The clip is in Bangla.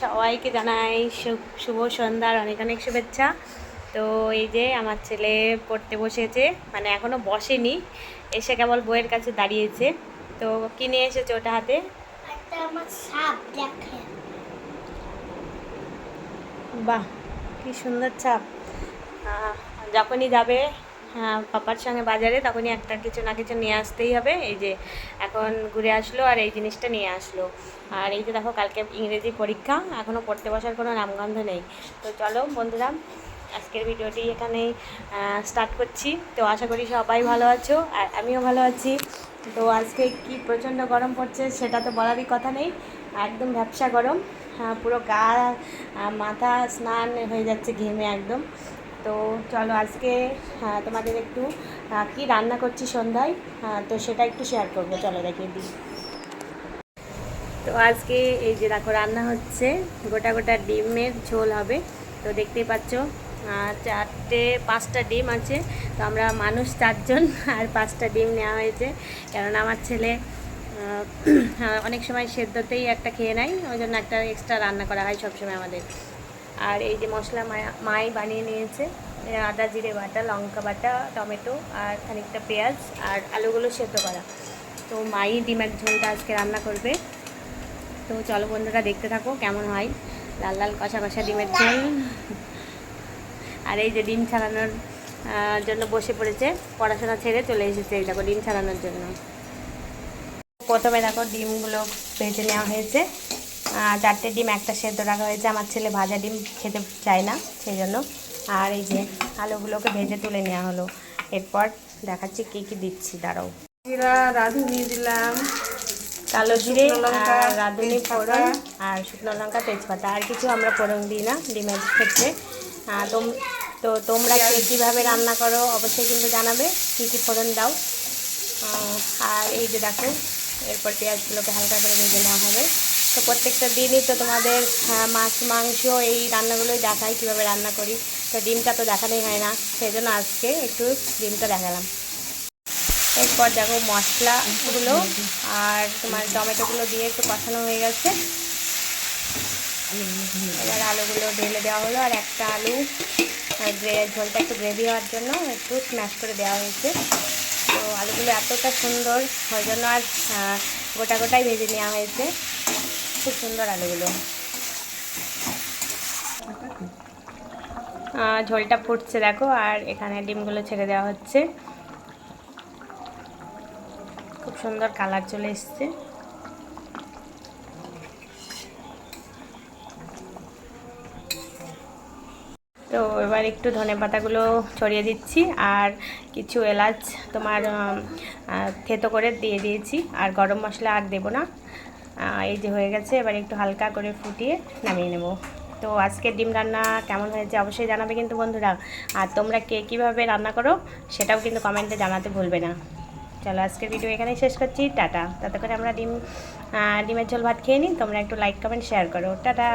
সবাইকে জানাই শুভ সন্ধ্যার অনেক অনেক শুভেচ্ছা। তো এই যে আমার ছেলে পড়তে বসেছে মানে এখনও বসেনি এসে কেবল বইয়ের কাছে দাঁড়িয়েছে। তো কিনে এসেছে ওটা হাতে? বাহ কি সুন্দর ছাপ যখনই যাবে পাপার সঙ্গে বাজারে, তখনই একটা কিছু না কিছু নিয়ে আসতেই হবে। এই যে এখন ঘুরে আসলো আর এই জিনিসটা নিয়ে আসলো। আর এই যে দেখো, কালকে ইংরেজি পরীক্ষা এখনও পড়তে বসার কোনো নামগন্ধ নেই। তো চলো বন্ধুরা, আজকের ভিডিওটি এখানেই স্টার্ট করছি। তো আশা করি সবাই ভালো আছো আর আমিও ভালো আছি। তো আজকে কি প্রচণ্ড গরম পড়ছে সেটা তো বলারই কথা নেই। একদম ব্যবসা গরম পুরো গা মাথা স্নান হয়ে যাচ্ছে ঘেমে একদম। তো চলো আজকে হ্যাঁ, তোমাদের একটু কি রান্না করছি সন্ধ্যায়? হ্যাঁ, তো সেটা একটু শেয়ার করব। চলো দেখিয়ে দিই তো আজকে এই যে দেখো রান্না হচ্ছে। গোটা গোটা ডিমের ঝোল হবে। তো দেখতেই পাচ্ছ চারটে পাঁচটা ডিম আছে। তো আমরা মানুষ চারজন আর পাঁচটা ডিম নেওয়া হয়েছে। কেননা আমার ছেলে অনেক সময় সেদ্ধতেই একটা খেয়ে নেয়। ওই জন্য একটা এক্সট্রা রান্না করা হয় সবসময় আমাদের। আর এই যে মশলা মাই বানিয়ে নিয়েছে আদা, জিরে বাটা, লঙ্কা বাটা, টমেটো আর খানিকটা পেঁয়াজ আর আলুগুলো সেদ্ধ করা। তো মাই ডিমের ঝোলটা আজকে রান্না করবে। তো চলো বন্ধুরা দেখতে থাকো কেমন হয়। লাল লাল কষা কষা ডিমের ঝোল। আর এই যে ডিম ছাড়ানোর জন্য বসে পড়েছে, পড়াশোনা ছেড়ে চলে এসেছে এই দেখো ডিম ছাড়ানোর জন্য। প্রথমে দেখো ডিমগুলো ভেজে নেওয়া হয়েছে। চারটে ডিম একটা সেদ্ধ রাখা হয়েছে। আমার ছেলে ভাজা ডিম খেতে চায় না সেই জন্য আর এই যে আলুগুলোকে ভেজে তুলে নেওয়া হলো। এরপর দেখাচ্ছি কী কী দিচ্ছি দাঁড়াও। জিরা রাঁধুনি দিলাম। কালো জিরে লঙ্কা, রাঁধুনি। ফোড়ন আর শুকনো লঙ্কা তেজপাতা। আর কিছু আমরা ফোড়ন দিই না ডিমের ক্ষেত্রে। তোম- তো তোমরা কীভাবে রান্না করো অবশ্যই কিন্তু জানাবে। কী কী ফোড়ন দাও। আর এই যে দেখো এরপর পেঁয়াজগুলোকে হালকা করে ভেজে নেওয়া হবে। তো প্রত্যেকটা দিনই তো তোমাদের মাছ, মাংস এই রান্নাগুলোই দেখাই কীভাবে রান্না করি। তো ডিমটা তো দেখানোই হয় না, সেই জন্য আজকে একটু ডিমটা দেখালাম। এরপর দেখো মশলাগুলো আর তোমার টমেটোগুলো দিয়ে একটু কষানো হয়ে গেছে। এবার আলুগুলো ঢেলে দেওয়া হলো আর একটা আলু ঝোলটা একটু গ্রেভি হওয়ার জন্য একটু স্ম্যাশ করে দেওয়া হয়েছে। তো আলুগুলো এতটা সুন্দর, ওই জন্য আর গোটা গোটাই ভেজে নেওয়া হয়েছে। খুব সুন্দর আলুগুলো। ঝোলটা ফুটছে দেখো, আর এখানে ডিমগুলো ছেড়ে দেওয়া হচ্ছে। খুব সুন্দর কালার চলে এসছে। তো এবার একটু ধনে পাতাগুলো ছড়িয়ে দিচ্ছি, আর কিছু এলাচ তোমার থেতো করে দিয়ে দিয়েছি, আর গরম মশলা আর দেবো না। এই যে হয়ে গেছে, এবার একটু হালকা করে ফুটিয়ে নামিয়ে নেব। তো আজকের ডিম রান্না কেমন হয়েছে অবশ্যই জানাবে কিন্তু বন্ধুরা। আর তোমরা কে কীভাবে রান্না করো সেটাও কিন্তু কমেন্টে জানাতে ভুলবে না। চলো আজকের ভিডিও এখানেই শেষ করছি, টাটা। তাতে করে আমরা ডিম ডিমের ঝোল ভাত খেয়ে নিই, তোমরা একটু লাইক কমেন্ট শেয়ার করো। টাটা।